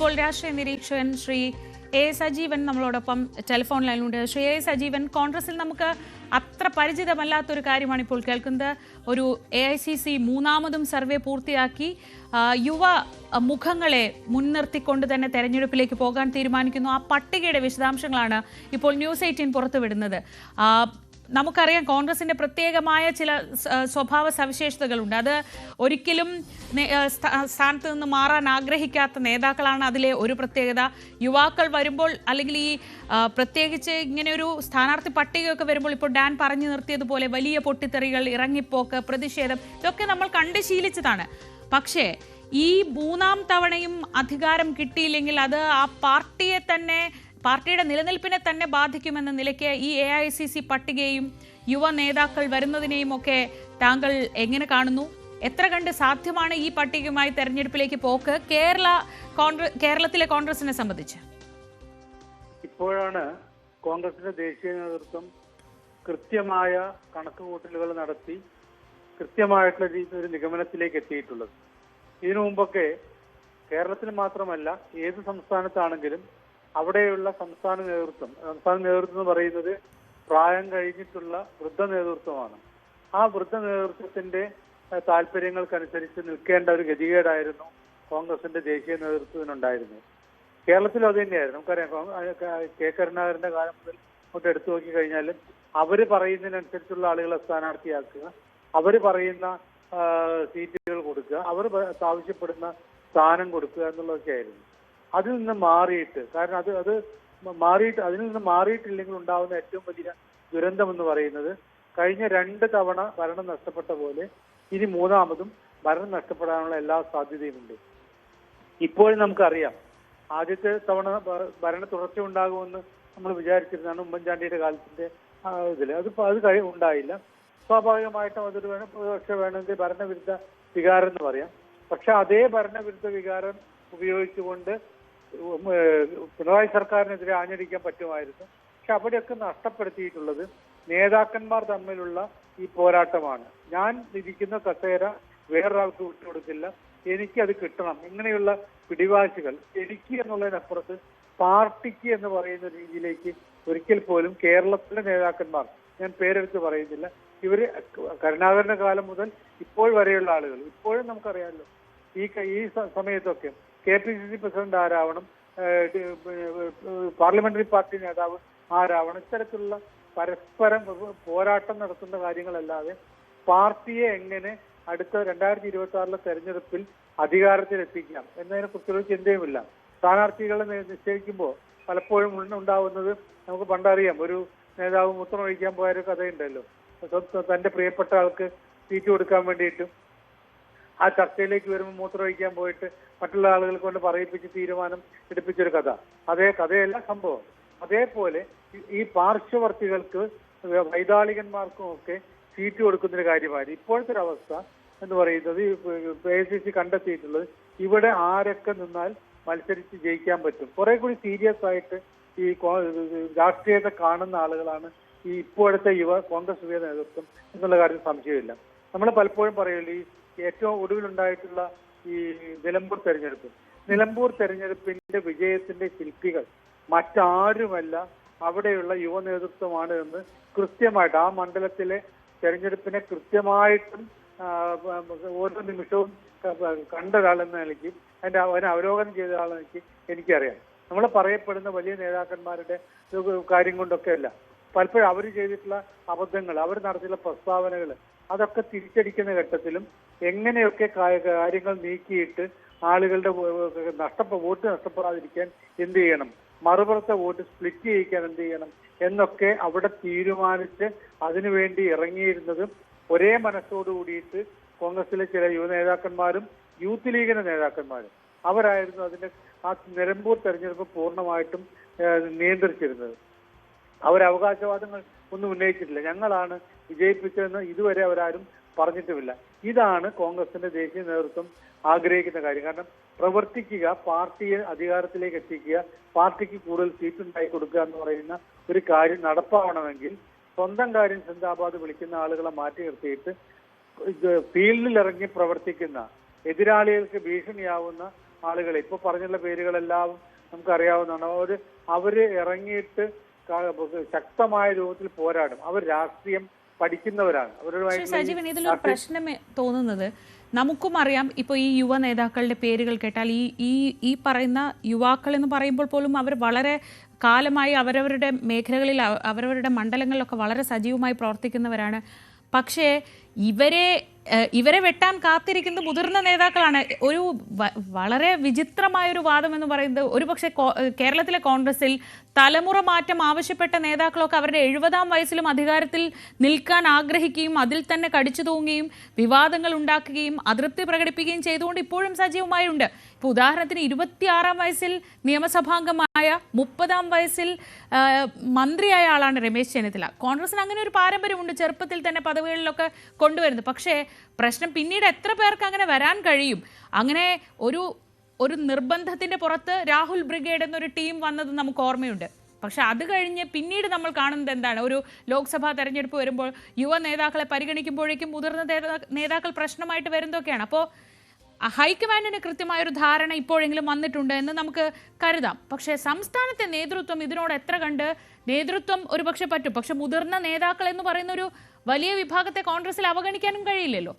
ഇപ്പോൾ രാഷ്ട്രീയ നിരീക്ഷകൻ ശ്രീ എ സജീവൻ നമ്മളോടൊപ്പം ടെലിഫോൺ ലൈനിലുണ്ട് ശ്രീ എ സജീവൻ കോൺഗ്രസിൽ നമുക്ക് അത്ര പരിചിതമല്ലാത്തൊരു കാര്യമാണ് ഇപ്പോൾ കേൾക്കുന്നത്. ഒരു എ ഐ സി സി മൂന്നാമതും സർവേ പൂർത്തിയാക്കി യുവ മുഖങ്ങളെ മുൻനിർത്തിക്കൊണ്ട് തന്നെ തെരഞ്ഞെടുപ്പിലേക്ക് പോകാൻ തീരുമാനിക്കുന്നു. ആ പട്ടികയുടെ വിശദാംശങ്ങളാണ് ഇപ്പോൾ ന്യൂസ് എയ്റ്റീൻ പുറത്തുവിടുന്നത്. നമുക്കറിയാം കോൺഗ്രസിന്റെ പ്രത്യേകമായ ചില സ്വഭാവ സവിശേഷതകളുണ്ട്. അത് ഒരിക്കലും സ്ഥാനത്ത് നിന്ന് മാറാൻ ആഗ്രഹിക്കാത്ത നേതാക്കളാണ് അതിലെ ഒരു പ്രത്യേകത. യുവാക്കൾ വരുമ്പോൾ അല്ലെങ്കിൽ ഈ പ്രത്യേകിച്ച് ഇങ്ങനെ ഒരു സ്ഥാനാർത്ഥി പട്ടികയൊക്കെ വരുമ്പോൾ ഇപ്പോൾ ഡാൻ പറഞ്ഞു നിർത്തിയതുപോലെ വലിയ പൊട്ടിത്തെറികൾ ഇറങ്ങിപ്പോക്ക് പ്രതിഷേധം ഇതൊക്കെ നമ്മൾ കണ്ട് ശീലിച്ചതാണ്. പക്ഷേ ഈ മൂന്നാം തവണയും അധികാരം കിട്ടിയില്ലെങ്കിൽ അത് ആ പാർട്ടിയെ തന്നെ പാർട്ടിയുടെ നിലനിൽപ്പിനെ തന്നെ ബാധിക്കുമെന്ന നിലയ്ക്ക് ഈ എ ഐ സി സി പട്ടികയും യുവ നേതാക്കൾ വരുന്നതിനെയും ഒക്കെ താങ്കൾ എങ്ങനെ കാണുന്നു? എത്ര കണ്ട് സാധ്യമാണ് ഈ പട്ടികയുമായി തെരഞ്ഞെടുപ്പിലേക്ക് പോക്ക്? കേരള കോൺഗ്രസ് കേരളത്തിലെ കോൺഗ്രസിനെ സംബന്ധിച്ച്. ഇപ്പോഴാണ് കോൺഗ്രസിന്റെ ദേശീയ നേതൃത്വം കൃത്യമായ കണക്കുകൂട്ടലുകൾ നടത്തി കൃത്യമായിട്ടുള്ള ഒരു നിഗമനത്തിലേക്ക് എത്തിയിട്ടുള്ളത്. ഇതിനു മുമ്പൊക്കെ കേരളത്തിൽ മാത്രമല്ല ഏത് സംസ്ഥാനത്താണെങ്കിലും അവിടെയുള്ള സംസ്ഥാന നേതൃത്വം സംസ്ഥാന നേതൃത്വം എന്ന് പറയുന്നത് പ്രായം കഴിഞ്ഞിട്ടുള്ള വൃദ്ധ നേതൃത്വമാണ്. ആ വൃദ്ധ നേതൃത്വത്തിന്റെ താല്പര്യങ്ങൾക്കനുസരിച്ച് നിൽക്കേണ്ട ഒരു ഗതികേടായിരുന്നു കോൺഗ്രസിന്റെ ദേശീയ നേതൃത്വത്തിനുണ്ടായിരുന്നത്. കേരളത്തിലും അത് തന്നെയായിരുന്നു. നമുക്കറിയാം കോ- കരുണാകരന്റെ കാലം മുതൽ അങ്ങോട്ട് എടുത്തു നോക്കി കഴിഞ്ഞാൽ അവർ പറയുന്നതിനനുസരിച്ചുള്ള ആളുകളെ സ്ഥാനാർത്ഥിയാക്കുക അവർ പറയുന്ന സീറ്റുകൾ കൊടുക്കുക അവർ ആവശ്യപ്പെടുന്ന സ്ഥാനം കൊടുക്കുക എന്നുള്ളതൊക്കെ ആയിരുന്നു അതിൽ നിന്ന് മാറിയിട്ട് കാരണം അത് അത് മാറിയിട്ട് അതിൽ നിന്ന് മാറിയിട്ടില്ലെങ്കിൽ ഉണ്ടാവുന്ന ഏറ്റവും വലിയ ദുരന്തം എന്ന് പറയുന്നത് കഴിഞ്ഞ രണ്ട് തവണ ഭരണം നഷ്ടപ്പെട്ട പോലെ ഇനി മൂന്നാമതും ഭരണം നഷ്ടപ്പെടാനുള്ള എല്ലാ സാധ്യതയുമുണ്ട്. ഇപ്പോഴും നമുക്കറിയാം ആദ്യത്തെ തവണ ഭരണ തുടർച്ച ഉണ്ടാകുമെന്ന് നമ്മൾ വിചാരിച്ചിരുന്നതാണ് ഉമ്മൻചാണ്ടിയുടെ കാലത്തിന്റെ ഇതിൽ അത് അത് കഴി ഉണ്ടായില്ല. സ്വാഭാവികമായിട്ടും അതൊരു വേണം പക്ഷെ വേണമെങ്കിൽ ഭരണവിരുദ്ധ വികാരം എന്ന് പറയാം. പക്ഷെ അതേ ഭരണവിരുദ്ധ വികാരം ഉപയോഗിച്ചുകൊണ്ട് പിണറായി സർക്കാരിനെതിരെ ആഞ്ഞടിക്കാൻ പറ്റുമായിരുന്നു. പക്ഷെ അവിടെയൊക്കെ നഷ്ടപ്പെടുത്തിയിട്ടുള്ളത് നേതാക്കന്മാർ തമ്മിലുള്ള ഈ പോരാട്ടമാണ്. ഞാൻ ഇരിക്കുന്ന കസേര വേറൊരാൾക്ക് വിട്ടുകൊടുക്കില്ല എനിക്ക് അത് കിട്ടണം. ഇങ്ങനെയുള്ള പിടിവാശികൾ എനിക്ക് എന്നുള്ളതിനപ്പുറത്ത് പാർട്ടിക്ക് എന്ന് പറയുന്ന രീതിയിലേക്ക് ഒരിക്കൽ പോലും കേരളത്തിലെ നേതാക്കന്മാർ ഞാൻ പേരെടുത്ത് പറയുന്നില്ല ഇവർ കരുണാകരന്റെ കാലം മുതൽ ഇപ്പോൾ വരെയുള്ള ആളുകൾ. ഇപ്പോഴും നമുക്കറിയാമല്ലോ ഈ ഈ സമയത്തൊക്കെ K P C C president ആരാവണം parliamentary party നേതാവ് ആരാവണം ഇത്തരത്തിലുള്ള പരസ്പരം പോരാട്ടം നടത്തുന്ന കാര്യങ്ങളല്ലാതെ പാർട്ടിയെ എങ്ങനെ അടുത്ത രണ്ടായിരത്തി ഇരുപത്തി ആറിലെ തെരഞ്ഞെടുപ്പിൽ അധികാരത്തിലെത്തിക്കാം എന്നതിനെ കുറിച്ചൊരു ചിന്തയുമില്ല. സ്ഥാനാർത്ഥികളെ നിശ്ചയിക്കുമ്പോൾ പലപ്പോഴും ഉണ്ട- ഉണ്ടാവുന്നത് നമുക്ക് പണ്ടറിയാം. ഒരു നേതാവ് മൂത്രം ഒഴിക്കാൻ പോയ ഒരു കഥയുണ്ടല്ലോ തന്റെ പ്രിയപ്പെട്ട ആൾക്ക് സീറ്റ് കൊടുക്കാൻ വേണ്ടിയിട്ടും ആ ചർച്ചയിലേക്ക് വരുമ്പോൾ മൂത്രമൊഴിക്കാൻ പോയിട്ട് മറ്റുള്ള ആളുകൾ കൊണ്ട് പറയിപ്പിച്ച് തീരുമാനം എടുപ്പിച്ചൊരു കഥ. അതേ കഥയല്ല സംഭവം. അതേപോലെ ഈ- പാർശ്വവർത്തികൾക്ക് വൈതാളികന്മാർക്കും ഒക്കെ സീറ്റ് കൊടുക്കുന്നൊരു കാര്യമായിരുന്നു. ഇപ്പോഴത്തെ ഒരു അവസ്ഥ എന്ന് പറയുന്നത് എ സി സി കണ്ടെത്തിയിട്ടുള്ളത് ഇവിടെ ആരൊക്കെ നിന്നാൽ മത്സരിച്ച് ജയിക്കാൻ പറ്റും. കുറെ കൂടി സീരിയസ് ആയിട്ട് ഈ രാഷ്ട്രീയത്തെ കാണുന്ന ആളുകളാണ് ഈ ഇപ്പോഴത്തെ യുവ കോൺഗ്രസ് യുവ നേതൃത്വം എന്നുള്ള കാര്യം സംശയമില്ല. നമ്മൾ പലപ്പോഴും പറയുമല്ലോ ഈ ഏറ്റവും ഒടുവിലുണ്ടായിട്ടുള്ള ഈ നിലമ്പൂർ തെരഞ്ഞെടുപ്പ്. നിലമ്പൂർ തെരഞ്ഞെടുപ്പിന്റെ വിജയത്തിന്റെ ശില്പികൾ മറ്റാരുമല്ല അവിടെയുള്ള യുവ നേതൃത്വമാണ് എന്ന് കൃത്യമായിട്ട് ആ മണ്ഡലത്തിലെ തെരഞ്ഞെടുപ്പിനെ കൃത്യമായിട്ടും ഓരോ നിമിഷവും കണ്ട ഒരാളെന്ന നിലയ്ക്ക് അതിന്റെ അവനെ അവലോകനം ചെയ്ത ആളെന്ന നിലയ്ക്ക് എനിക്കറിയാം. നമ്മൾ പറയപ്പെടുന്ന വലിയ നേതാക്കന്മാരുടെ കാര്യം കൊണ്ടൊക്കെ അല്ല പലപ്പോഴും അവർ ചെയ്തിട്ടുള്ള അബദ്ധങ്ങൾ അവർ നടത്തിയിട്ടുള്ള പ്രസ്താവനകൾ അതൊക്കെ തിരിച്ചടിക്കുന്ന ഘട്ടത്തിലും എങ്ങനെയൊക്കെ കാര്യങ്ങൾ നീക്കിയിട്ട് ആളുകളുടെ നഷ്ടപ്പെ വോട്ട് നഷ്ടപ്പെടാതിരിക്കാൻ എന്ത് ചെയ്യണം? മറുപുറത്തെ വോട്ട് സ്പ്ലിറ്റ് ചെയ്യിക്കാൻ എന്ത് ചെയ്യണം? എന്നൊക്കെ അവിടെ തീരുമാനിച്ച് അതിനുവേണ്ടി ഇറങ്ങിയിരുന്നതും ഒരേ മനസ്സോട് കൂടിയിട്ട് കോൺഗ്രസിലെ ചില യുവ നേതാക്കന്മാരും യൂത്ത് ലീഗിന്റെ നേതാക്കന്മാരും. അവരായിരുന്നു അതിന്റെ ആ നിലമ്പൂർ തെരഞ്ഞെടുപ്പ് പൂർണമായിട്ടും നിയന്ത്രിച്ചിരുന്നത്. അവരവകാശവാദങ്ങൾ ഒന്നും ഉന്നയിച്ചിട്ടില്ല. ഞങ്ങളാണ് വിജയിപ്പിച്ചതെന്ന് ഇതുവരെ അവരാരും പറഞ്ഞിട്ടുമില്ല. ഇതാണ് കോൺഗ്രസിന്റെ ദേശീയ നേതൃത്വം ആഗ്രഹിക്കുന്ന കാര്യം. കാരണം പ്രവർത്തിക്കുക പാർട്ടിയെ അധികാരത്തിലേക്ക് എത്തിക്കുക പാർട്ടിക്ക് കൂടുതൽ സീറ്റ് ഉണ്ടായി കൊടുക്കുക എന്ന് പറയുന്ന ഒരു കാര്യം നടപ്പാവണമെങ്കിൽ സ്വന്തം കാര്യം സിന്ദാബാദ് വിളിക്കുന്ന ആളുകളെ മാറ്റി നിർത്തിയിട്ട് ഫീൽഡിൽ ഇറങ്ങി പ്രവർത്തിക്കുന്ന എതിരാളികൾക്ക് ഭീഷണിയാവുന്ന ആളുകളെ ഇപ്പൊ പറഞ്ഞുള്ള പേരുകളെല്ലാം നമുക്കറിയാവുന്നതാണ്. അവർ അവർ ഇറങ്ങിയിട്ട് ശക്തമായ രൂപത്തിൽ പോരാടും. അവർ രാഷ്ട്രീയം പഠിക്കുന്നവരാണ്. ഈ സജീവൻ ഇതിലൊരു പ്രശ്നം തോന്നുന്നത്. നമുക്കും അറിയാം ഇപ്പോൾ ഈ യുവ നേതാക്കളുടെ പേരുകൾ കേട്ടാൽ ഈ ഈ ഈ പറയുന്ന യുവാക്കൾ എന്ന് പറയുമ്പോൾ പോലും അവർ വളരെ കാലമായി അവരവരുടെ മേഖലകളിൽ അവ- അവരവരുടെ മണ്ഡലങ്ങളിലൊക്കെ വളരെ സജീവമായി പ്രവർത്തിക്കുന്നവരാണ്. പക്ഷേ ഇവരെ ഇവരെ വെട്ടാൻ കാത്തിരിക്കുന്ന മുതിർന്ന നേതാക്കളാണ്. ഒരു വളരെ വിചിത്രമായ ഒരു വാദം എന്ന് പറയുന്നത് ഒരുപക്ഷെ പക്ഷേ കേരളത്തിലെ കോൺഗ്രസിൽ തലമുറ മാറ്റം ആവശ്യപ്പെട്ട നേതാക്കളൊക്കെ അവരുടെ എഴുപതാം വയസ്സിലും അധികാരത്തിൽ നിൽക്കാൻ ആഗ്രഹിക്കുകയും അതിൽ തന്നെ കടിച്ചു തൂങ്ങുകയും വിവാദങ്ങൾ ഉണ്ടാക്കുകയും അതൃപ്തി പ്രകടിപ്പിക്കുകയും ചെയ്തുകൊണ്ട് ഇപ്പോഴും സജീവമായുണ്ട്. ഇപ്പോൾ ഉദാഹരണത്തിന് ഇരുപത്തിയാറാം വയസ്സിൽ നിയമസഭാംഗമായ മുപ്പതാം വയസ്സിൽ മന്ത്രിയായ ആളാണ് രമേശ് ചെന്നിത്തല. കോൺഗ്രസിന് അങ്ങനെ ഒരു പാരമ്പര്യമുണ്ട് ചെറുപ്പത്തിൽ തന്നെ പദവികളിലൊക്കെ കൊണ്ടുവരുന്നത്. പക്ഷേ പ്രശ്നം പിന്നീട് എത്ര പേർക്ക് അങ്ങനെ വരാൻ കഴിയും? അങ്ങനെ ഒരു ഒരു നിർബന്ധത്തിന്റെ പുറത്ത് രാഹുൽ ബ്രിഗേഡ് എന്നൊരു ടീം വന്നത് നമുക്ക് ഓർമ്മയുണ്ട്. പക്ഷെ അത് കഴിഞ്ഞ് പിന്നീട് നമ്മൾ കാണുന്നത് എന്താണ്? ഒരു ലോക്സഭാ തെരഞ്ഞെടുപ്പ് വരുമ്പോൾ യുവ നേതാക്കളെ പരിഗണിക്കുമ്പോഴേക്കും മുതിർന്ന നേതാക്കൾ പ്രശ്നമായിട്ട് വരുന്നതൊക്കെയാണ്. അപ്പോൾ ഹൈക്കമാൻഡിന് കൃത്യമായൊരു ധാരണ ഇപ്പോഴെങ്കിലും വന്നിട്ടുണ്ട് എന്ന് നമുക്ക് കരുതാം. പക്ഷെ സംസ്ഥാനത്തെ നേതൃത്വം ഇതിനോട് എത്ര കണ്ട്? നേതൃത്വം ഒരുപക്ഷെ പറ്റും. പക്ഷെ മുതിർന്ന നേതാക്കൾ എന്ന് പറയുന്ന ഒരു വലിയ വിഭാഗത്തെ കോൺഗ്രസിൽ അവഗണിക്കാനും കഴിയില്ലല്ലോ.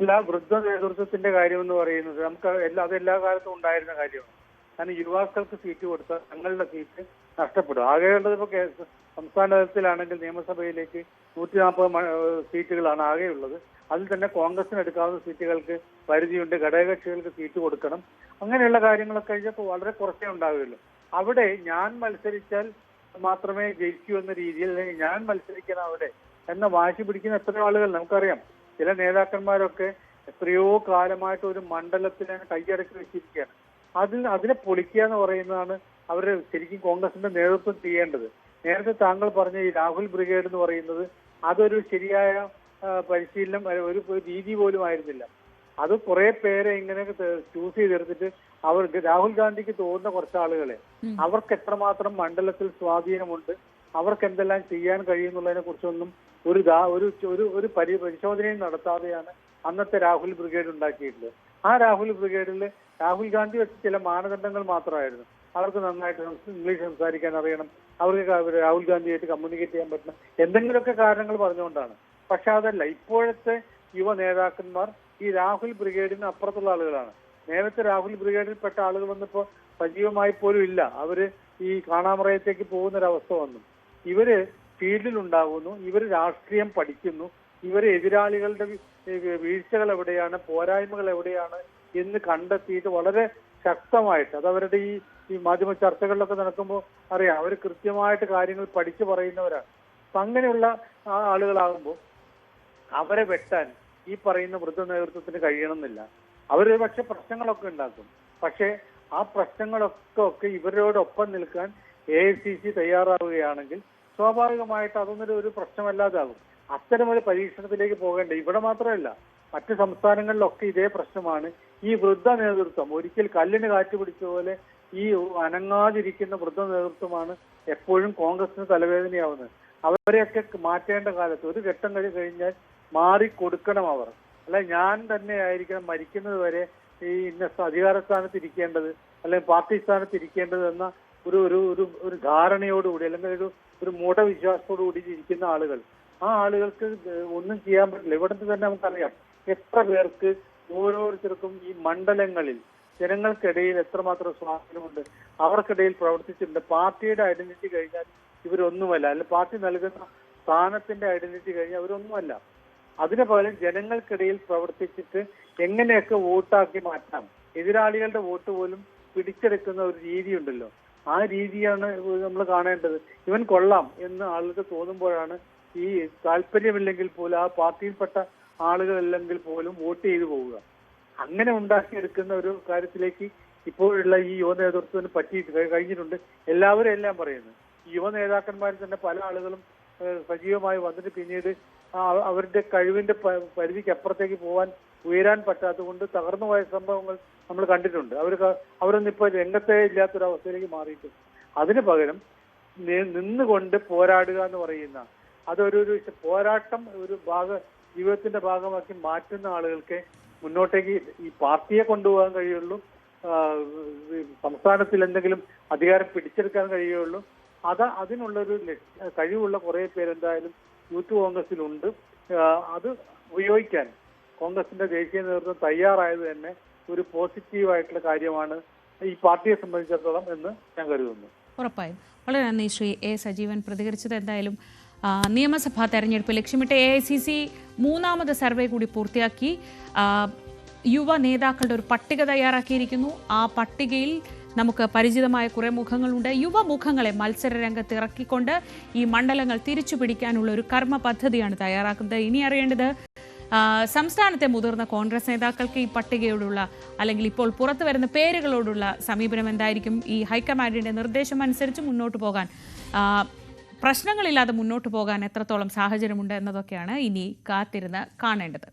അല്ല വൃദ്ധ നേതൃത്വത്തിന്റെ കാര്യം എന്ന് പറയുന്നത് നമുക്ക് എല്ലാ അത് എല്ലാ കാലത്തും ഉണ്ടായിരുന്ന കാര്യമാണ്. കാരണം യുവാക്കൾക്ക് സീറ്റ് കൊടുത്താൽ തങ്ങളുടെ സീറ്റ് നഷ്ടപ്പെടും. ആകെയുള്ളത് ഇപ്പൊ സംസ്ഥാന തലത്തിലാണെങ്കിൽ നിയമസഭയിലേക്ക് നൂറ്റി നാൽപ്പത് സീറ്റുകളാണ് ആകെയുള്ളത് അതിൽ തന്നെ കോൺഗ്രസിന് എടുക്കാവുന്ന സീറ്റുകൾക്ക് പരിധിയുണ്ട്. ഘടകകക്ഷികൾക്ക് സീറ്റ് കൊടുക്കണം. അങ്ങനെയുള്ള കാര്യങ്ങളൊക്കെ കഴിഞ്ഞപ്പോൾ വളരെ കുറച്ചേ ഉണ്ടാവുകയുള്ളൂ. അവിടെ ഞാൻ മത്സരിച്ചാൽ മാത്രമേ ജയിക്കൂ എന്ന രീതിയിൽ അല്ലെങ്കിൽ ഞാൻ മത്സരിക്കണം അവിടെ എന്ന വാശി പിടിക്കുന്ന എത്ര ആളുകൾ നമുക്കറിയാം. ചില നേതാക്കന്മാരൊക്കെ എത്രയോ കാലമായിട്ട് ഒരു മണ്ഡലത്തിൽ കൈയടക്കി വെച്ചിരിക്കുകയാണ്. അതിൽ അതിനെ പൊളിക്കുക എന്ന് പറയുന്നതാണ് അവർ ശരിക്കും കോൺഗ്രസിന്റെ നേതൃത്വം ചെയ്യേണ്ടത്. നേരത്തെ താങ്കൾ പറഞ്ഞ ഈ രാഹുൽ ബ്രിഗേഡ് എന്ന് പറയുന്നത് അതൊരു ശരിയായ പരിശീലനം ഒരു രീതി പോലും ആയിരുന്നില്ല. അത് കുറെ പേരെ ഇങ്ങനെ ചൂസ് ചെയ്തെടുത്തിട്ട് അവർക്ക് രാഹുൽ ഗാന്ധിക്ക് തോന്നുന്ന കുറച്ച് ആളുകളെ അവർക്ക് എത്രമാത്രം മണ്ഡലത്തിൽ സ്വാധീനമുണ്ട് അവർക്ക് എന്തെല്ലാം ചെയ്യാൻ കഴിയുന്നുള്ളതിനെ കുറിച്ചൊന്നും ഒരു ദാ- ഒരു ഒരു ഒരു പരി പരിശോധനയും നടത്താതെയാണ് അന്നത്തെ രാഹുൽ ബ്രിഗേഡ് ഉണ്ടാക്കിയിട്ടുള്ളത്. ആ രാഹുൽ ബ്രിഗേഡിൽ രാഹുൽ ഗാന്ധി വെച്ച ചില മാനദണ്ഡങ്ങൾ മാത്രമായിരുന്നു. അവർക്ക് നന്നായിട്ട് ഇംഗ്ലീഷ് സംസാരിക്കാൻ അറിയണം. അവർക്ക് രാഹുൽ ഗാന്ധിയായിട്ട് കമ്മ്യൂണിക്കേറ്റ് ചെയ്യാൻ പറ്റണം. എന്തെങ്കിലുമൊക്കെ കാരണങ്ങൾ പറഞ്ഞുകൊണ്ടാണ്. പക്ഷെ അതല്ല ഇപ്പോഴത്തെ യുവ നേതാക്കന്മാർ ഈ രാഹുൽ ബ്രിഗേഡിന് അപ്പുറത്തുള്ള ആളുകളാണ്. നേരത്തെ രാഹുൽ ബ്രിഗേഡിൽ പെട്ട ആളുകൾ വന്നിപ്പോ സജീവമായി പോലും ഇല്ല. അവർ ഈ കാണാമറയത്തേക്ക് പോകുന്ന ഒരവസ്ഥ വന്നു. ഇവർ ഫീൽഡിൽ ഉണ്ടാകുന്നു ഇവർ രാഷ്ട്രീയം പഠിക്കുന്നു ഇവർ എതിരാളികളുടെ വീഴ്ചകൾ എവിടെയാണ് പോരായ്മകൾ എവിടെയാണ് എന്ന് കണ്ടെത്തിയിട്ട് വളരെ ശക്തമായിട്ട് അത് അവരുടെ ഈ ഈ മാധ്യമ ചർച്ചകളിലൊക്കെ നടക്കുമ്പോൾ അറിയാം അവർ കൃത്യമായിട്ട് കാര്യങ്ങൾ പഠിച്ചു പറയുന്നവരാണ്. അപ്പൊ അങ്ങനെയുള്ള ആ ആളുകളാകുമ്പോൾ അവരെ വെട്ടാൻ ഈ പറയുന്ന വൃദ്ധ നേതൃത്വത്തിന് കഴിയണമെന്നില്ല. അവർ പക്ഷെ പ്രശ്നങ്ങളൊക്കെ ഉണ്ടാക്കും. പക്ഷേ ആ പ്രശ്നങ്ങളൊക്കെ ഒക്കെ ഇവരോടൊപ്പം നിൽക്കാൻ എ ഐ സി സി തയ്യാറാവുകയാണെങ്കിൽ സ്വാഭാവികമായിട്ട് അതൊന്നൊരു ഒരു പ്രശ്നമല്ലാതാകും. അത്തരമൊരു പരീക്ഷണത്തിലേക്ക് പോകേണ്ട ഇവിടെ മാത്രമല്ല മറ്റ് സംസ്ഥാനങ്ങളിലൊക്കെ ഇതേ പ്രശ്നമാണ് ഈ വൃദ്ധ നേതൃത്വം ഒരിക്കൽ കല്ലിന് കാറ്റ് പിടിച്ച പോലെ ഈ അനങ്ങാതിരിക്കുന്ന വൃദ്ധ നേതൃത്വമാണ് എപ്പോഴും കോൺഗ്രസിന് തലവേദനയാവുന്നത്. അവരെയൊക്കെ മാറ്റേണ്ട കാലത്ത് ഒരു ഘട്ടം കഴി കഴിഞ്ഞാൽ മാറി കൊടുക്കണം അവർ. അല്ല ഞാൻ തന്നെ ആയിരിക്കണം മരിക്കുന്നത് വരെ ഈ ഇന്ന അധികാര സ്ഥാനത്ത് ഇരിക്കേണ്ടത് അല്ലെങ്കിൽ പാർട്ടി സ്ഥാനത്ത് ഇരിക്കേണ്ടത് എന്ന ഒരു ഒരു ഒരു ധാരണയോടുകൂടി അല്ലെങ്കിൽ ഒരു ഒരു മൂഢവിശ്വാസത്തോടുകൂടി ഇരിക്കുന്ന ആളുകൾ. ആ ആളുകൾക്ക് ഒന്നും ചെയ്യാൻ പറ്റില്ല. ഇവിടുത്തെ തന്നെ നമുക്കറിയാം എത്ര പേർക്ക് ഓരോരുത്തർക്കും ഈ മണ്ഡലങ്ങളിൽ ജനങ്ങൾക്കിടയിൽ എത്രമാത്രം സ്വാധീനമുണ്ട് അവർക്കിടയിൽ പ്രവർത്തിച്ചിട്ടുണ്ട്. പാർട്ടിയുടെ ഐഡന്റിറ്റി കഴിഞ്ഞാൽ ഇവരൊന്നുമല്ല. അല്ല പാർട്ടി നൽകുന്ന സ്ഥാനത്തിന്റെ ഐഡന്റിറ്റി കഴിഞ്ഞാൽ അവരൊന്നുമല്ല അതിനു പകരം ജനങ്ങൾക്കിടയിൽ പ്രവർത്തിച്ചിട്ട് എങ്ങനെയൊക്കെ വോട്ടാക്കി മാറ്റാം. എതിരാളികളുടെ വോട്ട് പോലും പിടിച്ചെടുക്കുന്ന ഒരു രീതിയുണ്ടല്ലോ. ആ രീതിയാണ് നമ്മൾ കാണേണ്ടത്. ഇവൻ കൊള്ളാം എന്ന് ആളുകൾക്ക് തോന്നുമ്പോഴാണ് ഈ താല്പര്യമില്ലെങ്കിൽ പോലും ആ പാർട്ടിയിൽപ്പെട്ട ആളുകളല്ലെങ്കിൽ പോലും വോട്ട് ചെയ്തു പോവുക. അങ്ങനെ ഉണ്ടാക്കിയെടുക്കുന്ന ഒരു കാര്യത്തിലേക്ക് ഇപ്പോഴുള്ള ഈ യുവ നേതൃത്വത്തിന് പറ്റിയിട്ട് കഴിഞ്ഞിട്ടുണ്ട്. എല്ലാവരും എല്ലാം പറയുന്നത് യുവ നേതാക്കന്മാരിൽ തന്നെ പല ആളുകളും സജീവമായി വന്നിട്ട് പിന്നീട് അവരുടെ കഴിവിന്റെ പരിധിക്ക് അപ്പുറത്തേക്ക് പോകാൻ ഉയരാൻ പറ്റാത്തതുകൊണ്ട് തകർന്നു പോയ സംഭവങ്ങൾ നമ്മൾ കണ്ടിട്ടുണ്ട്. അവർ അവരൊന്നും ഇപ്പൊ രംഗത്തെ ഇല്ലാത്തൊരവസ്ഥയിലേക്ക് മാറിയിട്ടുണ്ട് അതിന് പകരം നിന്നുകൊണ്ട് പോരാടുക എന്ന് പറയുന്ന അതൊരു പോരാട്ടം ഒരു ഭാഗ ജീവിതത്തിന്റെ ഭാഗമാക്കി മാറ്റുന്ന ആളുകൾക്ക് മുന്നോട്ടേക്ക് ഈ പാർട്ടിയെ കൊണ്ടുപോകാൻ കഴിയുള്ളൂ. സംസ്ഥാനത്തിൽ എന്തെങ്കിലും അധികാരം പിടിച്ചെടുക്കാൻ കഴിയുള്ളൂ. അത് അതിനുള്ളൊരു കഴിവുള്ള കുറെ പേരെന്തായാലും യൂത്ത് കോൺഗ്രസിലുണ്ട്. അത് ഉപയോഗിക്കാൻ കോൺഗ്രസിന്റെ ദേശീയ നേതൃത്വം തയ്യാറായത് തന്നെ ഒരു പോസിറ്റീവായിട്ടുള്ള കാര്യമാണ് ഈ പാർട്ടിയെ സംബന്ധിച്ചിടത്തോളം എന്ന് ഞാൻ കരുതുന്നു. ഉറപ്പായും. വളരെ നന്ദി ശ്രീ എ സജീവൻ. പ്രതികരിച്ചത് എന്തായാലും നിയമസഭാ തെരഞ്ഞെടുപ്പ് ലക്ഷ്യമിട്ട് എ ഐ സി സി മൂന്നാമത് സർവേ കൂടി പൂർത്തിയാക്കി. യുവ നേതാക്കളുടെ ഒരു പട്ടിക തയ്യാറാക്കിയിരിക്കുന്നു. ആ പട്ടികയിൽ നമുക്ക് പരിചിതമായ കുറേ മുഖങ്ങളുണ്ട്. യുവമുഖങ്ങളെ മത്സര രംഗത്ത് ഇറക്കിക്കൊണ്ട് ഈ മണ്ഡലങ്ങൾ തിരിച്ചു പിടിക്കാനുള്ള ഒരു കർമ്മ പദ്ധതിയാണ് തയ്യാറാക്കുന്നത്. ഇനി അറിയേണ്ടത് സംസ്ഥാനത്തെ മുതിർന്ന കോൺഗ്രസ് നേതാക്കൾക്ക് ഈ പട്ടികയോടുള്ള അല്ലെങ്കിൽ ഇപ്പോൾ പുറത്തു വരുന്ന പേരുകളോടുള്ള സമീപനം എന്തായിരിക്കും? ഈ ഹൈക്കമാൻഡിന്റെ നിർദ്ദേശം അനുസരിച്ച് മുന്നോട്ട് പോകാൻ പ്രശ്നങ്ങളില്ലാതെ മുന്നോട്ട് പോകാൻ എത്രത്തോളം സാഹചര്യമുണ്ട് എന്നതൊക്കെയാണ് ഇനി കാത്തിരുന്ന് കാണേണ്ടത്.